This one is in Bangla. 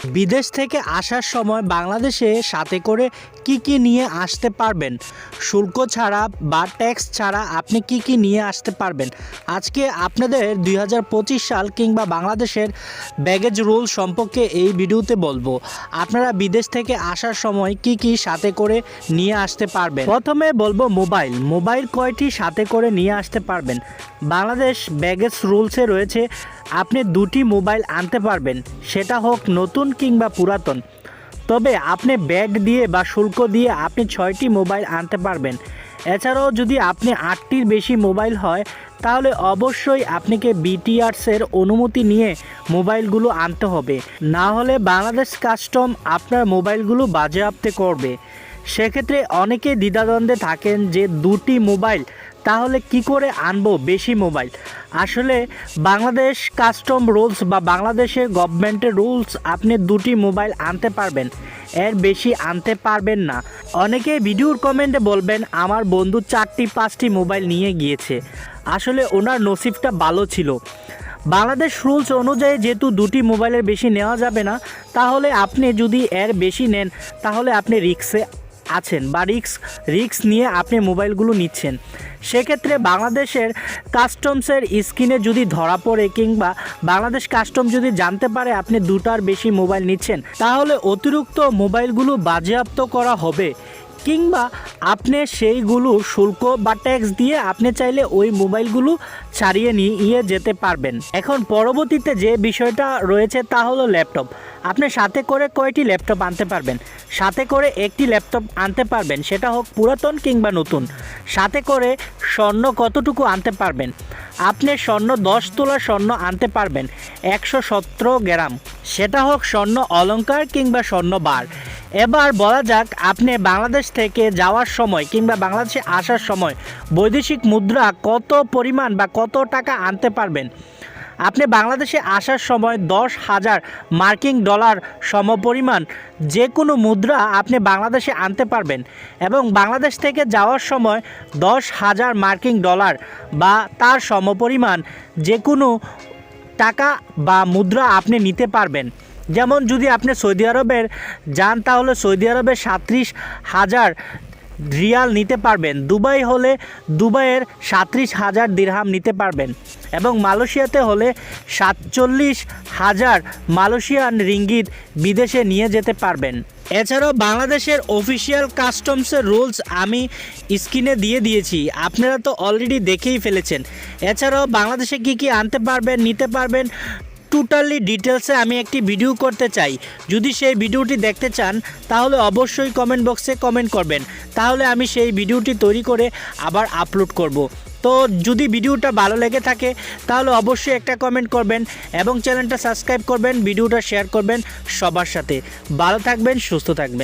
বিদেশ থেকে আসার সময় বাংলাদেশে সাথে করে কি কি নিয়ে আসতে পারবেন? শুল্ক ছাড়া বা ট্যাক্স ছাড়া আপনি কি কি নিয়ে আসতে পারবেন? আজকে আপনাদের দুই হাজার পঁচিশ সাল কিংবা বাংলাদেশের ব্যাগেজ রুল সম্পর্কে এই ভিডিওতে বলব। আপনারা বিদেশ থেকে আসার সময় কি কি সাথে করে নিয়ে আসতে পারবেন? প্রথমে বলব মোবাইল। মোবাইল কয়টি সাথে করে নিয়ে আসতে পারবেন? বাংলাদেশ ব্যাগেজ রুলসে রয়েছে আপনি দুটি মোবাইল আনতে পারবেন, সেটা হোক নতুন কিংবা পুরাতন। তবে আপনি ব্যাগ দিয়ে বা শুল্ক দিয়ে আপনি ছয়টি মোবাইল আনতে পারবেন। এছাড়াও যদি আপনি আটটির বেশি মোবাইল হয়, তাহলে অবশ্যই আপনাকে বিটিআরসের অনুমতি নিয়ে মোবাইলগুলো আনতে হবে। না হলে বাংলাদেশ কাস্টম আপনার মোবাইলগুলো বাজেয়াপ্তে করবে। সেক্ষেত্রে অনেকে দ্বিধাদ্বন্দ্বে থাকেন যে দুটি মোবাইল তাহলে কি করে আনব বেশি মোবাইল? আসলে বাংলাদেশ কাস্টম রুলস বা বাংলাদেশের গভর্নমেন্টের রুলস আপনি দুটি মোবাইল আনতে পারবেন। এর বেশি আনতে পারবেন না। অনেকে ভিডিওর কমেন্টে বলবেন, আমার বন্ধু চারটি, পাঁচটি মোবাইল নিয়ে গিয়েছে। আসলে ওনার নসিবটা ভালো ছিল। বাংলাদেশ রুলস অনুযায়ী যেহেতু দুটি মোবাইলের বেশি নেওয়া যাবে না, তাহলে আপনি যদি এর বেশি নেন, তাহলে আপনি রিক্সে আছেন বা রিক্স রিক্স নিয়ে আপনি মোবাইলগুলো নিচ্ছেন। সেক্ষেত্রে বাংলাদেশের কাস্টমসের স্ক্রিনে যদি ধরা পড়ে কিংবা বাংলাদেশ কাস্টম যদি জানতে পারে আপনি দুটার বেশি মোবাইল নিচ্ছেন, তাহলে অতিরিক্ত মোবাইলগুলো বাজেয়াপ্ত করা হবে। কিংবা আপনি সেইগুলো শুল্ক বা ট্যাক্স দিয়ে আপনি চাইলে ওই মোবাইলগুলো ছাড়িয়ে নিয়ে যেতে পারবেন। এখন পরবর্তীতে যে বিষয়টা রয়েছে তা হলো ল্যাপটপ আপনি সাথে করে কয়টি ল্যাপটপ আনতে পারবেন? সাথে করে একটি ল্যাপটপ আনতে পারবেন, সেটা হোক পুরাতন কিংবা নতুন। সাথে করে স্বর্ণ কতটুকু আনতে পারবেন? আপনি স্বর্ণ দশ তোলা স্বর্ণ আনতে পারবেন, একশো সতেরো গ্রাম। সেটা হোক স্বর্ণ অলঙ্কার কিংবা স্বর্ণ বার। এবার বলা যাক, আপনি বাংলাদেশ থেকে যাওয়ার সময় কিংবা বাংলাদেশে আসার সময় বৈদেশিক মুদ্রা কত পরিমাণ বা কত টাকা আনতে পারবেন? আপনি বাংলাদেশে আসার সময় দশ হাজার মার্কিং ডলার সমপরিমাণ যে কোনো মুদ্রা আপনি বাংলাদেশে আনতে পারবেন এবং বাংলাদেশ থেকে যাওয়ার সময় দশ হাজার মার্কিং ডলার বা তার সমপরিমাণ যে কোনো টাকা বা মুদ্রা আপনি নিতে পারবেন। যেমন যদি আপনি সৌদি আরবের যান, তাহলে সৌদি আরবের সাঁত্রিশ হাজার রিয়াল নিতে পারবেন। দুবাই হলে দুবাইয়ের সাঁত্রিশ হাজার দিরহাম নিতে পারবেন। এবং মালয়েশিয়াতে হলে সাতচল্লিশ হাজার মালয়েশিয়ান রিঙ্গিত বিদেশে নিয়ে যেতে পারবেন। এছাড়াও বাংলাদেশের অফিসিয়াল কাস্টমসের রুলস আমি স্ক্রিনে দিয়ে দিয়েছি। আপনারা তো অলরেডি দেখেই ফেলেছেন। এছাড়াও বাংলাদেশে কি কি আনতে পারবেন, নিতে পারবেন টোটালি ডিটেলসে আমি একটি ভিডিও করতে চাই। যদি সেই ভিডিওটি দেখতে চান, তাহলে অবশ্যই কমেন্ট বক্সে কমেন্ট করবেন। তাহলে আমি সেই ভিডিওটি তৈরি করে আবার আপলোড করব। তো যদি ভিডিওটা ভালো লেগে থাকে, তাহলে অবশ্যই একটা কমেন্ট করবেন এবং চ্যানেলটা সাবস্ক্রাইব করবেন ভিডিওটা শেয়ার করবেন সবার সাথে। ভালো থাকবেন, সুস্থ থাকবেন।